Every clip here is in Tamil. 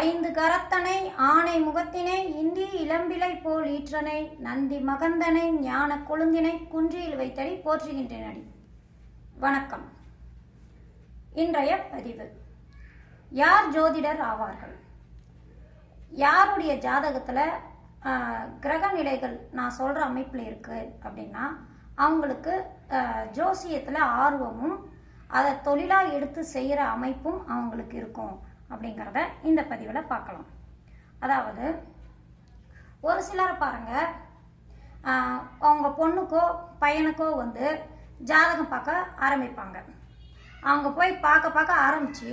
ஐந்து கரத்தனை ஆனை முகத்தினை இந்தி இளம்பிலை போல் ஈற்றனை நந்தி மகந்தனை ஞான கொழுந்தினை குன்றியில் வைத்தடி போற்றுகின்றனடி வணக்கம். இன்றைய பதிவு. யார் ஜோதிடர் ஆவார்கள்? யாருடைய ஜாதகத்தில் கிரக நிலைகள் நான் சொல்கிற அமைப்பில் இருக்குது அப்படின்னா அவங்களுக்கு ஜோசியத்தில் ஆர்வமும் அதை தொழிலாக எடுத்து செய்கிற அமைப்பும் அவங்களுக்கு இருக்கும். அப்படிங்கிறத இந்த பதிவில் பார்க்கலாம். அதாவது ஒரு சிலரை பாருங்க. அவங்க பொண்ணுக்கோ பையனுக்கோ வந்து ஜாதகம் பார்க்க ஆரம்பிப்பாங்க. அவங்க போய் பார்க்க பார்க்க ஆரம்பித்து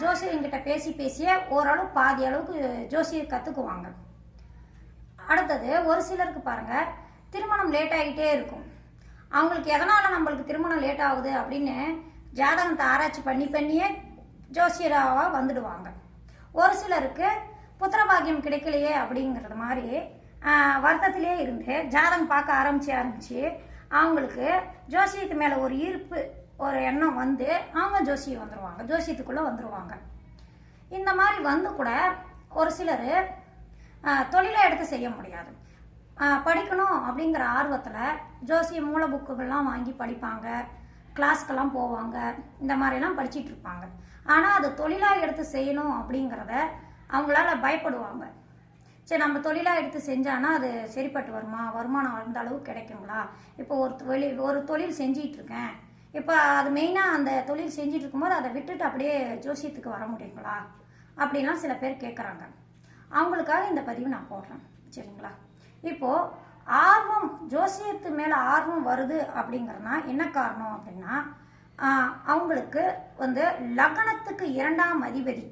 ஜோசியங்கிட்ட பேசி பேசியே ஓரளவு பாதி அளவுக்கு ஜோசியை கற்றுக்குவாங்க அடுத்தது ஒரு சிலருக்கு பாருங்கள் திருமணம் லேட் ஆகிட்டே இருக்கும். அவங்களுக்கு எதனால் நம்மளுக்கு திருமணம் லேட் ஆகுது அப்படின்னு ஜாதகத்தை ஆராய்ச்சி பண்ணி பண்ணியே ஜோசியராக வந்துடுவாங்க. ஒரு சிலருக்கு புத்திரபாகியம் கிடைக்கலையே அப்படிங்கிறது மாதிரி வருத்தத்திலே இருந்து ஜாதகம் பார்க்க ஆரம்பிச்சு ஆரம்பிச்சு அவங்களுக்கு ஜோசியத்து மேலே ஒரு ஈர்ப்பு ஒரு எண்ணம் வந்து அவங்க ஜோசியம் வந்துடுவாங்க ஜோசியத்துக்குள்ளே வந்துடுவாங்க இந்த மாதிரி வந்து கூட ஒரு சிலர் தொழிலை எடுத்து செய்ய முடியாது. படிக்கணும் அப்படிங்கிற ஆர்வத்தில் ஜோசியம் மூல புக்குகள்லாம் வாங்கி படிப்பாங்க. கிளாஸ்க்கெல்லாம் போவாங்க. இந்த மாதிரிலாம் படிச்சிட்டு இருப்பாங்க. ஆனால் அது தொழிலாக எடுத்து செய்யணும் அப்படிங்கிறத அவங்களால பயப்படுவாங்க. சரி நம்ம தொழிலாக எடுத்து செஞ்சானா அது சரிப்பட்டு வருமா? வருமானம் அந்த அளவு கிடைக்குங்களா? இப்போ ஒரு தொழில் ஒரு தொழில் செஞ்சிட்டு இருக்கேன். இப்போ அது மெயினாக அந்த தொழில் செஞ்சிட்டு இருக்கும்போது அதை விட்டுட்டு அப்படியே ஜோசியத்துக்கு வர முடியுங்களா? அப்படின்லாம் சில பேர் கேட்குறாங்க அவங்களுக்காக இந்த பதிவு நான் போடுறேன். சரிங்களா? இப்போது ஆர்வம் ஜோசியத்து மேலே ஆர்வம் வருது அப்படிங்கிறனா என்ன காரணம் அப்படின்னா அவங்களுக்கு வந்து லக்னத்துக்கு இரண்டாம் அதிபதி.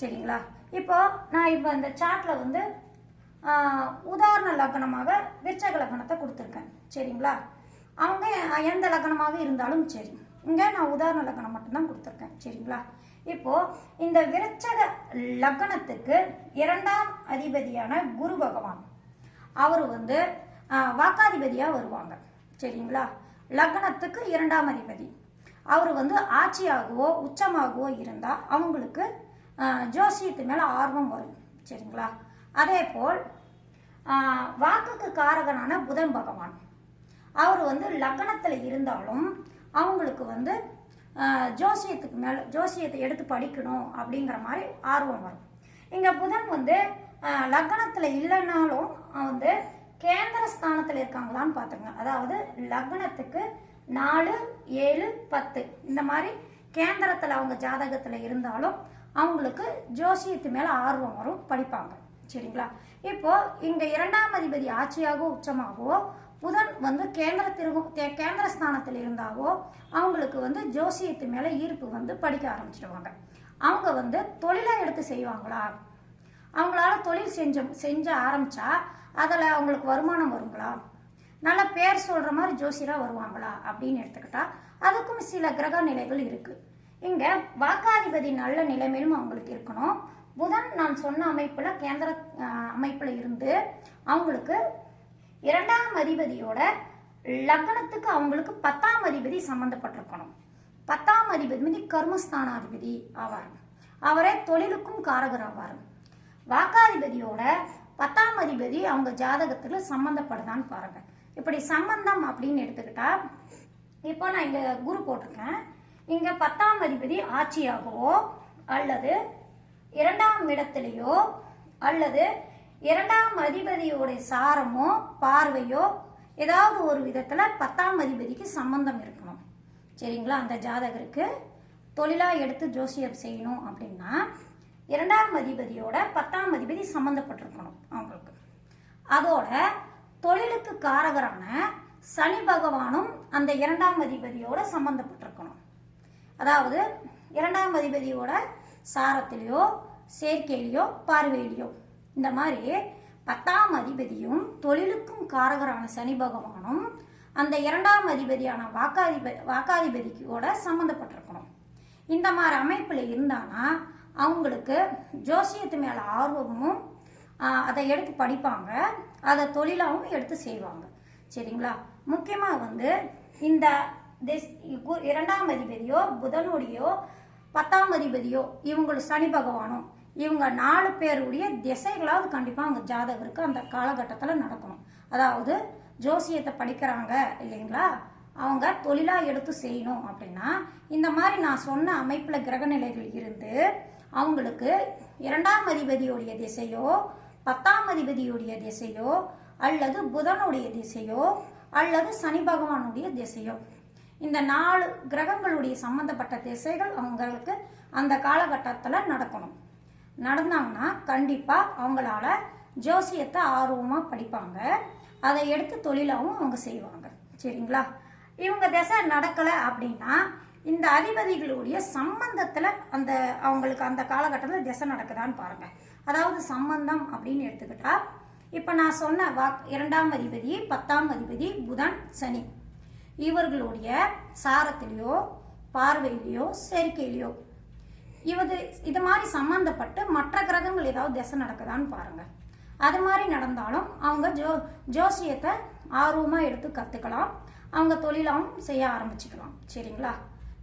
சரிங்களா? இப்போ நான் இப்போ இந்த சாட்டில் வந்து உதாரண லக்னமாக விருச்சக லக்னத்தை கொடுத்துருக்கேன். சரிங்களா? அவங்க எந்த லக்னமாக இருந்தாலும் சரி இங்கே நான் உதாரண லக்னம் மட்டும்தான் கொடுத்துருக்கேன். சரிங்களா? இப்போது இந்த விருச்சக லக்னத்துக்கு இரண்டாம் அதிபதியான குரு பகவான். அவர் வந்து வாக்காதிபதியாக வருவாங்க. சரிங்களா? லக்னத்துக்கு இரண்டாம் அதிபதி. அவர் வந்து ஆட்சியாகவோ உச்சமாகவோ இருந்தால் அவங்களுக்கு ஜோசியத்து மேலே ஆர்வம் வரும். சரிங்களா? அதே போல் வாக்குக்கு காரகனான புதன் பகவான். அவர் வந்து லக்னத்தில் இருந்தாலும் அவங்களுக்கு வந்து ஜோசியத்துக்கு மேலே ஜோசியத்தை எடுத்து படிக்கணும் அப்படிங்கிற மாதிரி ஆர்வம் வரும். இங்கே புதன் வந்து லக்னத்தில் இல்லைன்னாலும் லக்னத்தில் இருக்காங்களான்னு பார்த்துருங்க அதாவது லக்னத்துக்கு நாலு ஏழு பத்து. இந்த மாதிரி கேந்திரத்தில் அவங்க ஜாதகத்தில் இருந்தாலும் அவங்களுக்கு ஜோசியத்து மேலே ஆர்வம் வரும் படிப்பாங்க. சரிங்களா? இப்போ இங்கே இரண்டாம் அதிபதி ஆட்சியாகவோ உச்சமாகவோ புதன் வந்து கேந்திரத்திற்கும் தே- கேந்திர ஸ்தானத்தில் இருந்தாவோ அவங்களுக்கு வந்து ஜோசியத்து மேலே ஈர்ப்பு வந்து படிக்க ஆரம்பிச்சிடுவாங்க அவங்க வந்து தொழிலை எடுத்து செய்வாங்களா? அவங்களால தொழில் செஞ்ச செஞ்ச ஆரம்பிச்சா அதில் அவங்களுக்கு வருமானம் வருங்களா? நல்ல பேர் சொல்கிற மாதிரி ஜோசியராக வருவாங்களா? அப்படின்னு எடுத்துக்கிட்டால் அதுக்கும் சில கிரக நிலைகள் இருக்குது இங்கே வாக்காதிபதி நல்ல நிலைமையிலும் அவங்களுக்கு இருக்கணும். புதன் நான் சொன்ன அமைப்பில் கேந்திர அமைப்பில் இருந்து அவங்களுக்கு இரண்டாம் அதிபதியோட லக்னத்துக்கு அவங்களுக்கு பத்தாம் அதிபதி சம்மந்தப்பட்டிருக்கணும் பத்தாம் அதிபதி கர்மஸ்தானாதிபதி ஆவார். அவரே தொழிலுக்கும் காரகர் ஆவார். வாக்காதிபதியோட பத்தாம் அதிபதி அவங்க ஜாதகத்தில் சம்மந்தப்படுதான்னு பாருங்க. இப்படி சம்பந்தம் அப்படின்னு எடுத்துக்கிட்டா இப்போ நான் இங்கே குரு போட்டிருக்கேன். இங்கே பத்தாம் அதிபதி ஆட்சியாகவோ அல்லது இரண்டாம் இடத்துலையோ அல்லது இரண்டாம் அதிபதியோடைய சாரமோ பார்வையோ ஏதாவது ஒரு விதத்தில் பத்தாம் அதிபதிக்கு சம்பந்தம் இருக்கணும். சரிங்களா? அந்த ஜாதகருக்கு தொழிலாக எடுத்து ஜோசியம் செய்யணும் அப்படின்னா இரண்டாம் அதிபதியோட பத்தாம் அதிபதி சம்மந்தப்பட்டிருக்கணும் அவங்களுக்கு. அதோட தொழிலுக்கு காரகரான சனி பகவானும் அந்த இரண்டாம் அதிபதியோட சம்மந்தப்பட்டிருக்கணும் அதாவது இரண்டாம் அதிபதியோட சாரத்திலேயோ சேர்க்கையிலையோ பார்வையிலையோ இந்த மாதிரி பத்தாம் அதிபதியும் தொழிலுக்கும் காரகரான சனி பகவானும் அந்த இரண்டாம் அதிபதியான வாக்காதிபதி வாக்காதிபதியோட சம்மந்தப்பட்டிருக்கணும் இந்த மாதிரி அமைப்பில் இருந்தானா அவங்களுக்கு ஜோசியத்து மேலே ஆர்வமும் அதை எடுத்து படிப்பாங்க. அதை தொழிலாகவும் எடுத்து செய்வாங்க. சரிங்களா? முக்கியமாக வந்து இந்த திஸ் கு- இரண்டாம் அதிபதியோ புதனுடையோ பத்தாம் அதிபதியோ இவங்களுக்கு சனி பகவானோ இவங்க நாலு பேருடைய திசைகளாவது கண்டிப்பாக அவங்க ஜாதகருக்கு அந்த காலகட்டத்தில் நடக்கணும். அதாவது ஜோசியத்தை படிக்கிறாங்க இல்லைங்களா? அவங்க தொழிலாக எடுத்து செய்யணும் அப்படின்னா இந்த மாதிரி நான் சொன்ன அமைப்பில் கிரகநிலைகள் இருந்து அவங்களுக்கு இரண்டாம் அதிபதியுடைய திசையோ பத்தாம் அதிபதியுடைய திசையோ அல்லது புதனுடைய திசையோ அல்லது சனி பகவானுடைய திசையோ. இந்த நாலு கிரகங்களுடைய சம்பந்தப்பட்ட திசைகள் அவங்களுக்கு அந்த காலகட்டத்தில் நடக்கணும். நடந்தாங்கன்னா கண்டிப்பாக அவங்களால ஜோசியத்தை ஆர்வமாக படிப்பாங்க. அதை எடுத்து தொழிலாகவும் அவங்க செய்வாங்க. சரிங்களா? இவங்க திசை நடக்கலை அப்படின்னா இந்த அதிபதிகளுடைய சம்பந்தத்தில் அந்த அவங்களுக்கு அந்த காலகட்டத்தில் திசை நடக்குதான்னு பாருங்கள் அதாவது சம்பந்தம் அப்படின்னு எடுத்துக்கிட்டால் இப்போ நான் சொன்ன வா இரண்டாம் அதிபதி பத்தாம் அதிபதி புதன் சனி. இவர்களுடைய சாரத்திலேயோ பார்வையிலையோ சேர்க்கையிலையோ இவது இது மாதிரி சம்மந்தப்பட்டு மற்ற கிரகங்கள் ஏதாவது திசை நடக்குதான்னு பாருங்க. அது மாதிரி நடந்தாலும் அவங்க ஜோ ஜோசியத்தை ஆர்வமாக எடுத்து கற்றுக்கலாம் அவங்க தொழிலாகவும் செய்ய ஆரம்பிச்சுக்கலாம். சரிங்களா?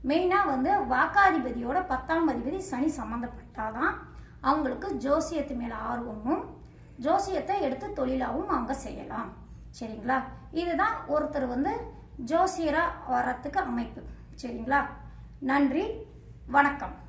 மெயினாக வந்து வாக்காதிபதியோட பத்தாம் அதிபதி சனி சம்மந்தப்பட்டாதான் அவங்களுக்கு ஜோசியத்து மேலே ஆர்வமும் ஜோசியத்தை எடுத்து தொழிலாகவும் அவங்க செய்யலாம். சரிங்களா? இதுதான் ஒருத்தர் வந்து ஜோசியராக வர்றதுக்கு அமைப்பு. சரிங்களா? நன்றி. வணக்கம்.